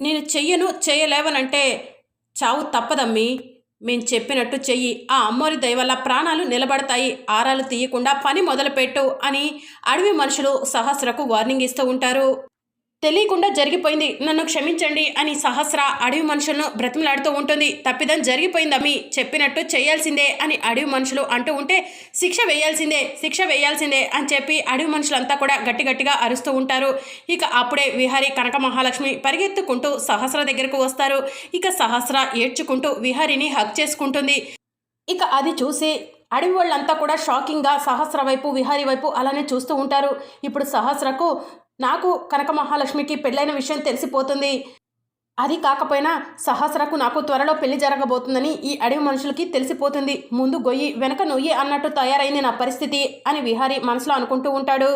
నేను చెయ్యను చేయలేవనంటే చావు తప్పదమ్మి. మేం చెప్పినట్టు చెయ్యి. ఆ అమ్మోరి దయవల్ల ప్రాణాలు నిలబడతాయి. ఆరాలు తీయకుండా పని మొదలుపెట్టు అని అడవి మనుషులు సహస్రకు వార్నింగ్ ఇస్తూ ఉంటారు. తెలియకుండా జరిగిపోయింది. నన్ను క్షమించండి అని సహస్ర అడవి మనుషులను బ్రతిమలాడుతూ ఉంటుంది. తప్పిదం జరిగిపోయిందమ్మి. చెప్పినట్టు చేయాల్సిందే అని అడవి మనుషులు అంటూ ఉంటే శిక్ష వేయాల్సిందే శిక్ష వేయాల్సిందే అని చెప్పి అడవి మనుషులంతా కూడా గట్టి గట్టిగా అరుస్తూ ఉంటారు. ఇక అప్పుడే విహారీ కనక మహాలక్ష్మి పరిగెత్తుకుంటూ సహస్ర దగ్గరకు వస్తారు. ఇక సహస్ర ఏడ్చుకుంటూ విహారీని హక్ చేసుకుంటుంది. ఇక అది చూసి అడవి వాళ్ళంతా కూడా షాకింగ్గా సహస్ర వైపు విహారీ వైపు అలానే చూస్తూ ఉంటారు. ఇప్పుడు సహస్రకు నాకు కనక మహాలక్ష్మికి పెళ్ళైన విషయం తెలిసిపోతుంది. అది కాకపోయినా సహస్రకు నాకు త్వరలో పెళ్ళి జరగబోతుందని ఈ అడవి మనుషులకి తెలిసిపోతుంది. ముందు గొయ్యి వెనక నొయ్యి అన్నట్టు తయారైంది నా పరిస్థితి అని విహారీ మనసులో అనుకుంటూ ఉంటాడు.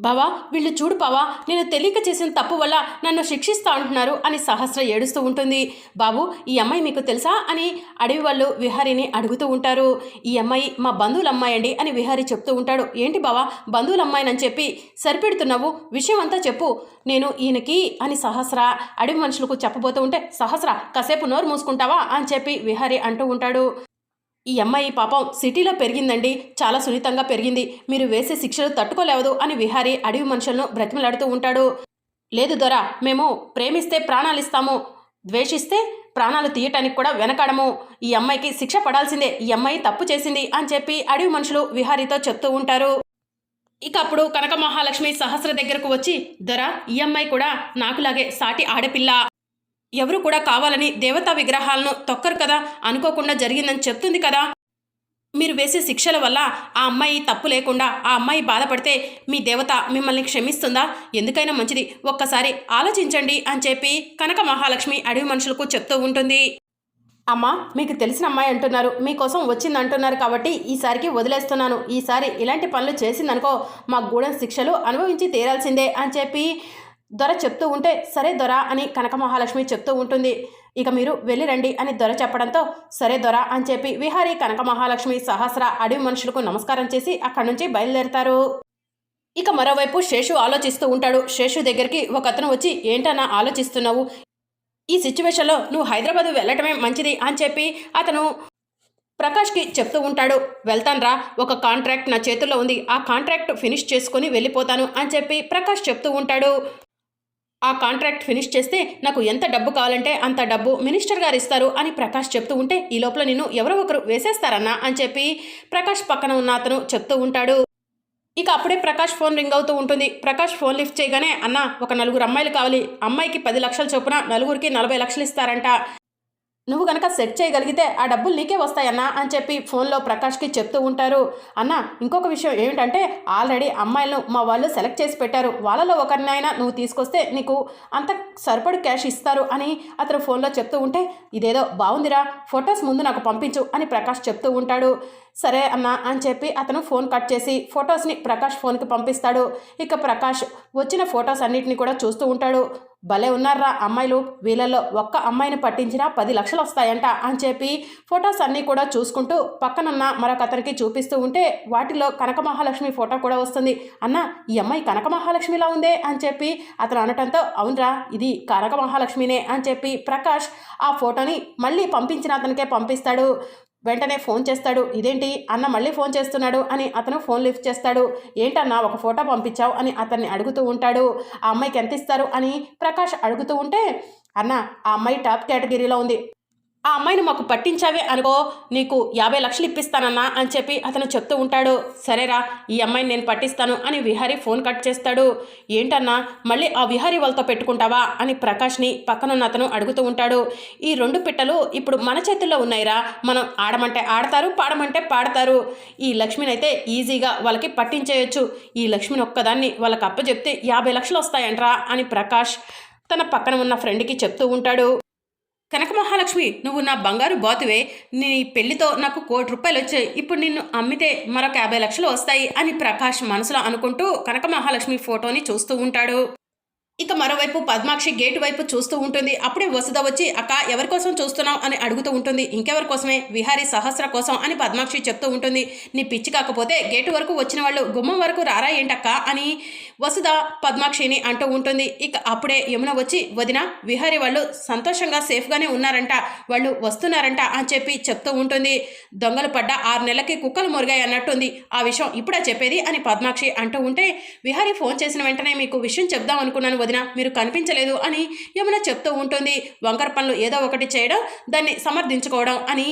బావా వీళ్ళు చూడు బావా నేను తెలియక చేసిన తప్పు వల్ల నన్ను శిక్షిస్తా అంటున్నారు అని సహస్ర ఏడుస్తూ ఉంటుంది. బాబు ఈ అమ్మాయి మీకు తెలుసా అని అడవి వాళ్ళు విహారీని అడుగుతూ ఉంటారు. ఈ అమ్మాయి మా బంధువుల అమ్మాయి అండి అని విహారీ చెప్తూ ఉంటాడు. ఏంటి బావా బంధువుల అమ్మాయినని చెప్పి సరిపెడుతున్నావు? విషయం అంతా చెప్పు. నేను ఈయనకి అని సహస్ర అడవి మనుషులకు చెప్పబోతూ ఉంటే సహస్ర కాసేపు నోరు మూసుకుంటావా అని చెప్పి విహారీ అంటూ ఉంటాడు. ఈ అమ్మాయి పాపం సిటీలో పెరిగిందండి. చాలా సున్నితంగా పెరిగింది. మీరు వేసే శిక్షలు తట్టుకోలేవదు అని విహారీ అడవి మనుషులను బ్రతిమలాడుతూ ఉంటాడు. లేదు దొర మేము ప్రేమిస్తే ప్రాణాలు ఇస్తాము. ద్వేషిస్తే ప్రాణాలు తీయటానికి కూడా వెనకడము. ఈ అమ్మాయికి శిక్ష పడాల్సిందే. ఈ అమ్మాయి తప్పు చేసింది అని చెప్పి అడవి మనుషులు విహారీతో చెప్తూ ఉంటారు. ఇక అప్పుడు కనక మహాలక్ష్మి సహస్ర దగ్గరకు వచ్చి దొర ఈ అమ్మాయి కూడా నాకులాగే సాటి ఆడపిల్ల. ఎవరు కూడా కావాలని దేవతా విగ్రహాలను తొక్కరు కదా అనుకోకుండా జరిగిందని చెప్తుంది కదా. మీరు వేసే శిక్షల వల్ల ఆ అమ్మాయి తప్పు లేకుండా ఆ అమ్మాయి బాధపడితే మీ దేవత మిమ్మల్ని క్షమిస్తుందా? ఎందుకైనా మంచిది. ఒక్కసారి ఆలోచించండి అని చెప్పి కనక మహాలక్ష్మి అడవి మనుషులకు చెప్తూ ఉంటుంది. అమ్మా మీకు తెలిసిన అమ్మాయి అంటున్నారు. మీకోసం వచ్చింది అంటున్నారు కాబట్టి ఈసారికి వదిలేస్తున్నాను. ఈసారి ఇలాంటి పనులు చేసిందనుకో మా గూడెం శిక్షలు అనుభవించి తీరాల్సిందే అని చెప్పి దొర చెప్తూ ఉంటే సరే దొర అని కనక మహాలక్ష్మి చెప్తూ ఉంటుంది. ఇక మీరు వెళ్ళిరండి అని దొర చెప్పడంతో సరే దొర అని చెప్పి విహారీ కనక మహాలక్ష్మి సహస్ర అడవి మనుషులకు నమస్కారం చేసి అక్కడి నుంచి బయలుదేరతారు. ఇక మరోవైపు శేషు ఆలోచిస్తూ ఉంటాడు. శేషు దగ్గరికి ఒక అతను వచ్చి ఏంటన్నా ఆలోచిస్తున్నావు? ఈ సిచ్యువేషన్లో నువ్వు హైదరాబాద్ వెళ్ళటమే మంచిది అని చెప్పి అతను ప్రకాష్కి చెప్తూ ఉంటాడు. వెళ్తాన్రా ఒక కాంట్రాక్ట్ నా చేతుల్లో ఉంది. ఆ కాంట్రాక్ట్ ఫినిష్ చేసుకొని వెళ్ళిపోతాను అని చెప్పి ప్రకాష్ చెప్తూ ఉంటాడు. ఆ కాంట్రాక్ట్ ఫినిష్ చేస్తే నాకు ఎంత డబ్బు కావాలంటే అంత డబ్బు మినిస్టర్ గారు ఇస్తారు అని ప్రకాష్ చెప్తూ ఉంటే ఈ లోపల నిన్ను ఎవరో ఒకరు వేసేస్తారన్నా అని చెప్పి ప్రకాష్ పక్కన ఉన్న అతను చెప్తూ ఉంటాడు. ఇక అప్పుడే ప్రకాష్ ఫోన్ రింగ్ అవుతూ ఉంటుంది. ప్రకాష్ ఫోన్ లిఫ్ట్ చేయగానే అన్న ఒక నలుగురు అమ్మాయిలు కావాలి. అమ్మాయికి పది లక్షల చొప్పున నలుగురికి నలభై లక్షలు ఇస్తారంట. నువ్వు కనుక సెట్ చేయగలిగితే ఆ డబ్బులు నీకే వస్తాయన్నా అని చెప్పి ఫోన్లో ప్రకాష్కి చెప్తూ ఉంటారు. అన్న ఇంకొక విషయం ఏమిటంటే ఆల్రెడీ అమ్మాయిలను మా వాళ్ళు సెలెక్ట్ చేసి పెట్టారు. వాళ్ళలో ఒకరినైనా నువ్వు తీసుకొస్తే నీకు అంత సరిపడు క్యాష్ ఇస్తారు అని అతను ఫోన్లో చెప్తూ ఉంటే ఇదేదో బాగుందిరా ఫొటోస్ ముందు నాకు పంపించు అని ప్రకాష్ చెప్తూ ఉంటాడు. సరే అన్న అని చెప్పి అతను ఫోన్ కట్ చేసి ఫొటోస్ని ప్రకాష్ ఫోన్కి పంపిస్తాడు. ఇక ప్రకాష్ వచ్చిన ఫొటోస్ అన్నిటిని కూడా చూస్తూ ఉంటాడు. భలే ఉన్నారా అమ్మాయిలు. వీళ్ళల్లో ఒక్క అమ్మాయిని పట్టించినా పది లక్షలు వస్తాయంట అని చెప్పి ఫొటోస్ అన్నీ కూడా చూసుకుంటూ పక్కనున్న మరొక అతనికి చూపిస్తూ ఉంటే వాటిలో కనక మహాలక్ష్మి ఫోటో కూడా వస్తుంది. అన్న ఈ అమ్మాయి కనక మహాలక్ష్మిలా ఉందే అని చెప్పి అతను అనటంతో అవునరా ఇది కనక మహాలక్ష్మినే అని చెప్పి ప్రకాష్ ఆ ఫోటోని మళ్ళీ పంపించిన అతనికే పంపిస్తాడు. వెంటనే ఫోన్ చేస్తాడు ఇదేంటి? అన్న మళ్ళీ ఫోన్ చేస్తున్నాడు అని అతను ఫోన్ లిఫ్ట్ చేస్తాడు. ఏంటన్నా ఒక ఫోటో పంపించావు? అని అతన్ని అడుగుతూ ఉంటాడు. ఆ అమ్మాయికి ఎంత ఇస్తారు? అని ప్రకాష్ అడుగుతూ ఉంటే అన్న ఆ అమ్మాయి టాప్ కేటగిరీలో ఉంది. ఆ అమ్మాయిని మాకు పట్టించావే అనుకో నీకు యాభై లక్షలు ఇప్పిస్తానన్నా అని చెప్పి అతను చెప్తూ ఉంటాడు. సరేరా ఈ అమ్మాయిని నేను పట్టిస్తాను అని విహారీ ఫోన్ కట్ చేస్తాడు. ఏంటన్నా మళ్ళీ ఆ విహారీ వాళ్ళతో పెట్టుకుంటావా? అని ప్రకాష్ని పక్కనున్న అతను అడుగుతూ ఉంటాడు. ఈ రెండు పిట్టలు ఇప్పుడు మన చేతుల్లో ఉన్నాయిరా. మనం ఆడమంటే ఆడతారు పాడమంటే పాడతారు. ఈ లక్ష్మిని అయితే ఈజీగా వాళ్ళకి పట్టించేయొచ్చు. ఈ లక్ష్మిని ఒక్కదాన్ని వాళ్ళకి అప్పచెప్తే యాభై లక్షలు వస్తాయంట్రా అని ప్రకాష్ తన పక్కన ఉన్న ఫ్రెండ్కి చెప్తూ ఉంటాడు. కనక మహాలక్ష్మి నువ్వు నా బంగారు బాతువే. నీ పెళ్ళితో నాకు కోటి రూపాయలు వచ్చాయి. ఇప్పుడు నిన్ను అమ్మితే మరొక యాభై లక్షలు వస్తాయి అని ప్రకాష్ మనసులో అనుకుంటూ కనక మహాలక్ష్మి ఫోటోని చూస్తూ ఉంటాడు. ఇక మరోవైపు పద్మాక్షి గేటు వైపు చూస్తూ ఉంటుంది. అప్పుడే వసుధ వచ్చి అక్క ఎవరి కోసం చూస్తున్నావు? అని అడుగుతూ ఉంటుంది. ఇంకెవరి కోసమే? విహారీ సహస్ర కోసం? అని పద్మాక్షి చెప్తూ ఉంటుంది. నీ పిచ్చి కాకపోతే గేటు వరకు వచ్చిన వాళ్ళు గుమ్మం వరకు రారా ఏంటక్క? అని వసుధ పద్మాక్షిని అంటూ ఉంటుంది. ఇక అప్పుడే యమున వచ్చి వదిన విహారీ వాళ్ళు సంతోషంగా సేఫ్గానే ఉన్నారంట. వాళ్ళు వస్తున్నారంట అని చెప్పి చెప్తూ ఉంటుంది. దొంగలు పడ్డ ఆరు నెలలకి కుక్కలు మురిగాయి అన్నట్టుంది. ఆ విషయం ఇప్పుడే చెప్పేది అని పద్మాక్షి అంటూ ఉంటే విహారీ ఫోన్ చేసిన వెంటనే మీకు విషయం చెప్దాం అనుకున్నాను వదిన మీరు కనిపించలేదు అని యమున చెప్తూ ఉంటుంది. వంకర పనులు ఏదో ఒకటి చేయడం దాన్ని సమర్థించుకోవడం అని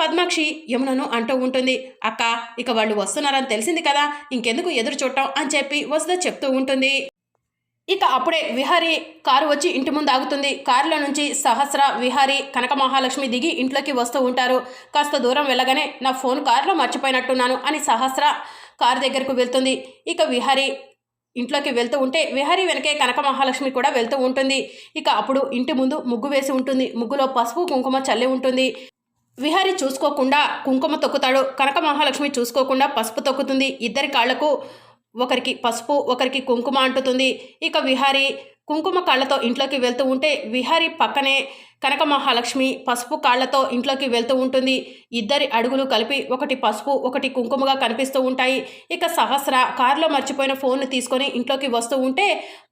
పద్మాక్షి యమునను అంటూ ఉంటుంది. అక్క ఇక వాళ్ళు వస్తున్నారని తెలిసింది కదా ఇంకెందుకు ఎదురు చూడటం అని చెప్పి వసుధ చెప్తూ ఉంటుంది. ఇక అప్పుడే విహారీ కారు వచ్చి ఇంటి ముందు ఆగుతుంది. కారులో నుంచి సహస్ర విహారీ కనక మహాలక్ష్మి దిగి ఇంట్లోకి వస్తూ ఉంటారు. కాస్త దూరం వెళ్ళగానే నా ఫోన్ కారులో మర్చిపోయినట్టున్నాను అని సహస్ర కారు దగ్గరకు వెళ్తుంది. ఇక విహారీ ఇంట్లోకి వెళ్తూ ఉంటే విహారీ వెనకే కనక మహాలక్ష్మి కూడా వెళ్తూ ఉంటుంది. ఇక అప్పుడు ఇంటి ముందు ముగ్గు వేసి ఉంటుంది. ముగ్గులో పసుపు కుంకుమ చల్లి ఉంటుంది. విహారీ చూసుకోకుండా కుంకుమ తొక్కుతాడు. కనక మహాలక్ష్మి చూసుకోకుండా పసుపు తొక్కుతుంది. ఇద్దరి కాళ్ళకు ఒకరికి పసుపు ఒకరికి కుంకుమ అంటుతుంది. ఇక విహారీ కుంకుమ కాళ్ళతో ఇంట్లోకి వెళ్తూ ఉంటే విహారీ పక్కనే కనక మహాలక్ష్మి పసుపు కాళ్ళతో ఇంట్లోకి వెళ్తూ ఉంటుంది. ఇద్దరి అడుగులు కలిపి ఒకటి పసుపు ఒకటి కుంకుమగా కనిపిస్తూ ఉంటాయి. ఇక సహస్ర కారులో మర్చిపోయిన ఫోన్ను తీసుకొని ఇంట్లోకి వస్తూ ఉంటే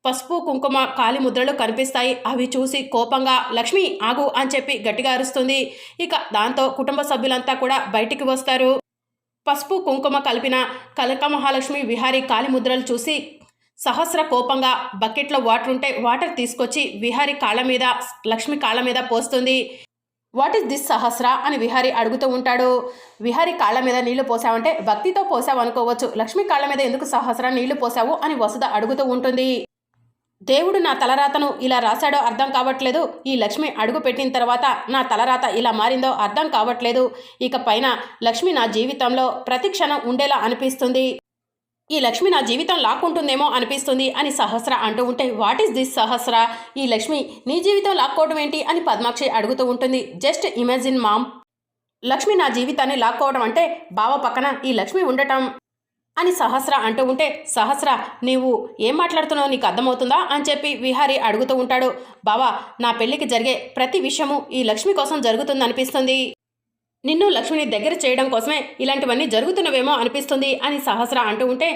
పసుపు కుంకుమ కాలి ముద్రలు కనిపిస్తాయి. అవి చూసి కోపంగా లక్ష్మి ఆగు అని చెప్పి గట్టిగా అరుస్తుంది. ఇక దాంతో కుటుంబ సభ్యులంతా కూడా బయటికి వస్తారు. పసుపు కుంకుమ కలిపిన కనక మహాలక్ష్మి విహారీ కాలి ముద్రలు చూసి సహస్ర కోపంగా బకెట్లో వాటర్ ఉంటే వాటర్ తీసుకొచ్చి విహారి కాళ్ళ మీద లక్ష్మి కాళ్ళ మీద పోస్తుంది. What is this Sahasra? అని విహారీ అడుగుతూ ఉంటాడు. విహారీ కాళ్ళ మీద నీళ్ళు పోసావంటే భక్తితో పోసావు అనుకోవచ్చు. లక్ష్మి కాళ్ళ మీద ఎందుకు సహస్ర నీళ్ళు పోసావు? అని వసుధ అడుగుతూ ఉంటుంది. దేవుడు నా తలరాతను ఇలా రాశాడో అర్థం కావట్లేదు. ఈ లక్ష్మి అడుగు పెట్టిన తర్వాత నా తలరాత ఇలా మారిందో అర్థం కావట్లేదు. ఇక పైన లక్ష్మి నా జీవితంలో ప్రతి క్షణం ఉండేలా అనిపిస్తుంది. ఈ లక్ష్మి నా జీవితం లాక్కుంటుందేమో అనిపిస్తుంది అని సహస్ర అంటూ ఉంటే వాట్ ఈస్ దిస్ సహస్ర? ఈ లక్ష్మి నీ జీవితం లాక్కోవడం ఏంటి? అని పద్మాక్షి అడుగుతూ ఉంటుంది. జస్ట్ ఇమాజిన్ మామ్ లక్ష్మి నా జీవితాన్ని లాక్కోవడం అంటే బావ పక్కన ఈ లక్ష్మి ఉండటం అని సహస్ర అంటూ ఉంటే సహస్ర నీవు ఏం మాట్లాడుతున్నావు నీకు అర్థమవుతుందా? అని చెప్పి విహారి అడుగుతూ ఉంటాడు. బావా నా పెళ్ళికి జరిగే ప్రతి విషయము ఈ లక్ష్మి కోసం జరుగుతుందనిపిస్తుంది. నిన్ను లక్ష్మిని దగ్గర చేయడం కోసమే ఇలాంటివన్నీ జరుగుతున్నవేమో అనిపిస్తుంది అని సహస్ర అంటూ ఉంటే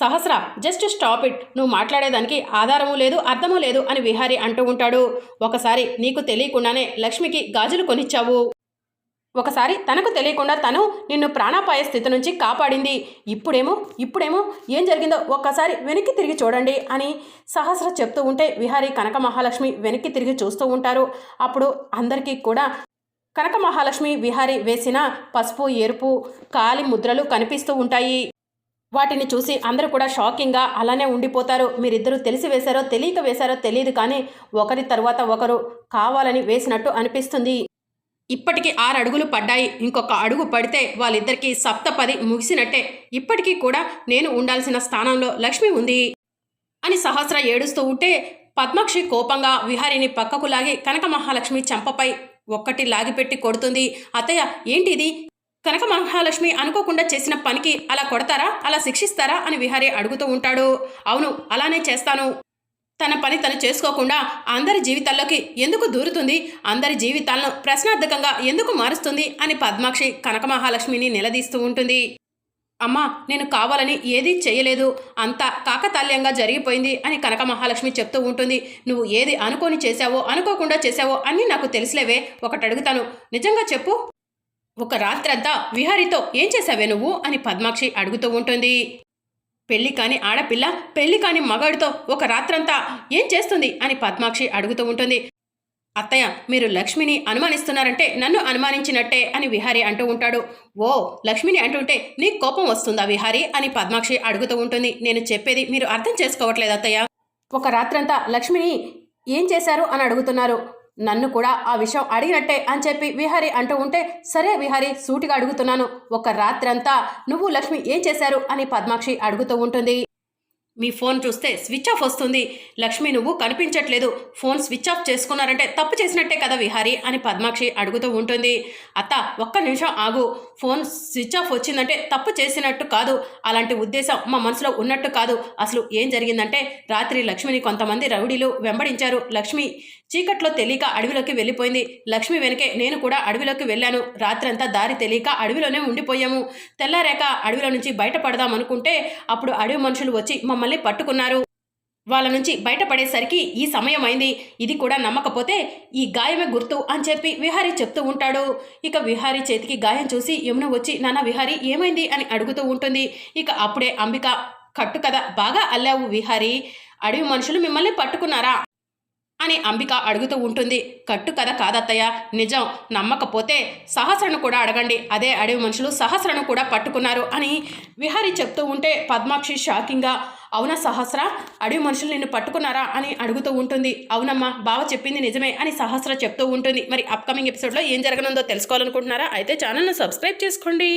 సహస్ర జస్ట్ స్టాప్ ఇట్. నువ్వు మాట్లాడేదానికి ఆధారము లేదు అర్థము లేదు అని విహారి అంటూ ఉంటాడు. ఒకసారి నీకు తెలియకుండానే లక్ష్మికి గాజులు కొనిచ్చావు. ఒకసారి తనకు తెలియకుండా తను నిన్ను ప్రాణాపాయ స్థితి నుంచి కాపాడింది. ఇప్పుడేమో ఇప్పుడేమో ఏం జరిగిందో ఒక్కసారి వెనక్కి తిరిగి చూడండి అని సహస్ర చెప్తూ ఉంటే విహారీ కనక మహాలక్ష్మి వెనక్కి తిరిగి చూస్తూ ఉంటారు. అప్పుడు అందరికీ కూడా కనక మహాలక్ష్మి విహారి వేసిన పసుపు ఎరుపు కాలి ముద్రలు కనిపిస్తూ ఉంటాయి. వాటిని చూసి అందరూ కూడా షాకింగ్గా అలానే ఉండిపోతారు. మీరిద్దరూ తెలిసి వేశారో తెలియక వేశారో తెలియదు కానీ ఒకరి తర్వాత ఒకరు కావాలని వేసినట్టు అనిపిస్తుంది. ఇప్పటికి ఆరు అడుగులు పడ్డాయి. ఇంకొక అడుగు పడితే వాళ్ళిద్దరికీ సప్తపది ముగిసినట్టే. ఇప్పటికీ కూడా నేను ఉండాల్సిన స్థానంలో లక్ష్మి ఉంది అని సహస్ర ఏడుస్తూ ఉంటే పద్మాక్షి కోపంగా విహారిని పక్కకు లాగి కనక మహాలక్ష్మి చెంపపై ఒక్కటి లాగిపెట్టి కొడుతుంది. అత్తయ్య ఏంటిది? కనక మహాలక్ష్మి అనుకోకుండా చేసిన పనికి అలా కొడతారా? అలా శిక్షిస్తారా? అని విహారి అడుగుతూ ఉంటాడు. అవును అలానే చేస్తాను. తన పని తను చేసుకోకుండా అందరి జీవితాల్లోకి ఎందుకు దూరుతుంది? అందరి జీవితాలను ప్రశ్నార్థకంగా ఎందుకు మారుస్తుంది? అని పద్మాక్షి కనక మహాలక్ష్మిని నిలదీస్తూ ఉంటుంది. అమ్మా నేను కావాలని ఏదీ చేయలేదు అంతా కాకతాల్యంగా జరిగిపోయింది అని కనక మహాలక్ష్మి చెప్తూ ఉంటుంది. నువ్వు ఏది అనుకోని చేశావో అనుకోకుండా చేశావో అన్నీ నాకు తెలిసిలేవే ఒకటి అడుగుతాను. నిజంగా చెప్పు. ఒక రాత్రంతా విహారితో ఏం చేశావే నువ్వు అని పద్మాక్షి అడుగుతూ ఉంటుంది. పెళ్ళి కాని ఆడపిల్ల పెళ్ళి కాని మగాడితో ఒక రాత్రంతా ఏం చేస్తుంది అని పద్మాక్షి అడుగుతూ ఉంటుంది. అత్తయ్య మీరు లక్ష్మిని అనుమానిస్తున్నారంటే నన్ను అనుమానించినట్టే అని విహారి అంటూ ఉంటాడు. ఓ లక్ష్మిని అంటుంటే నీకు కోపం వస్తుందా విహారి అని పద్మాక్షి అడుగుతూ ఉంటుంది. నేను చెప్పేది మీరు అర్థం చేసుకోవట్లేదు అత్తయ్య. ఒక రాత్రంతా లక్ష్మిని ఏం చేశారు అని అడుగుతున్నారు. నన్ను కూడా ఆ విషయం అడిగినట్టే అని చెప్పి విహారి అంటూ ఉంటే సరే విహారి సూటిగా అడుగుతున్నాను. ఒక రాత్రంతా నువ్వు లక్ష్మి ఏం చేశారు అని పద్మాక్షి అడుగుతూ ఉంటుంది. మీ ఫోన్ చూస్తే స్విచ్ ఆఫ్ వస్తుంది. లక్ష్మి నువ్వు కనిపించట్లేదు. ఫోన్ స్విచ్ ఆఫ్ చేసుకున్నారంటే తప్పు చేసినట్టే కదా విహారీ అని పద్మాక్షి అడుగుతూ ఉంటుంది. అత్త ఒక్క నిమిషం ఆగు. ఫోన్ స్విచ్ ఆఫ్ వచ్చిందంటే తప్పు చేసినట్టు కాదు. అలాంటి ఉద్దేశం మా మనసులో ఉన్నట్టు కాదు. అసలు ఏం జరిగిందంటే రాత్రి లక్ష్మిని కొంతమంది రౌడీలు వెంబడించారు. లక్ష్మి చీకట్లో తెలియక అడవిలోకి వెళ్ళిపోయింది. లక్ష్మి వెనకే నేను కూడా అడవిలోకి వెళ్ళాను. రాత్రంతా దారి తెలియక అడవిలోనే ఉండిపోయాము. తెల్లారాక అడవిలో నుంచి బయటపడదాం అనుకుంటే అప్పుడు అడవి మనుషులు వచ్చి మమ్మల్ని పట్టుకున్నారు. వాళ్ళ నుంచి బయటపడేసరికి ఈ సమయం అయింది. ఇది కూడా నమ్మకపోతే ఈ గాయమే గుర్తు అని చెప్పి విహారీ చెప్తూ ఉంటాడు. ఇక విహారీ చేతికి గాయం చూసి యమున వచ్చి నాన్న విహారీ ఏమైంది? అని అడుగుతూ ఉంటుంది. ఇక అప్పుడే అంబిక కట్టు కదా బాగా అల్లావు విహారీ. అడవి మనుషులు మిమ్మల్ని పట్టుకున్నారా? అని అంబిక అడుగుతూ ఉంటుంది. కట్టు కథ కాదత్తయ్య నిజం. నమ్మకపోతే సహస్రను కూడా అడగండి. అదే అడవి మనుషులు సహస్రను కూడా పట్టుకున్నారు అని విహారీ చెప్తూ ఉంటే పద్మాక్షి షాకింగ్గా అవునా సహస్ర? అడవి మనుషులు నిన్ను పట్టుకున్నారా అని అడుగుతూ ఉంటుంది. అవునమ్మా బావ చెప్పింది నిజమే అని సహస్ర చెప్తూ ఉంటుంది. మరి అప్కమింగ్ ఎపిసోడ్లో ఏం జరగనుందో తెలుసుకోవాలనుకుంటున్నారా? అయితే ఛానల్ను సబ్స్క్రైబ్ చేసుకోండి.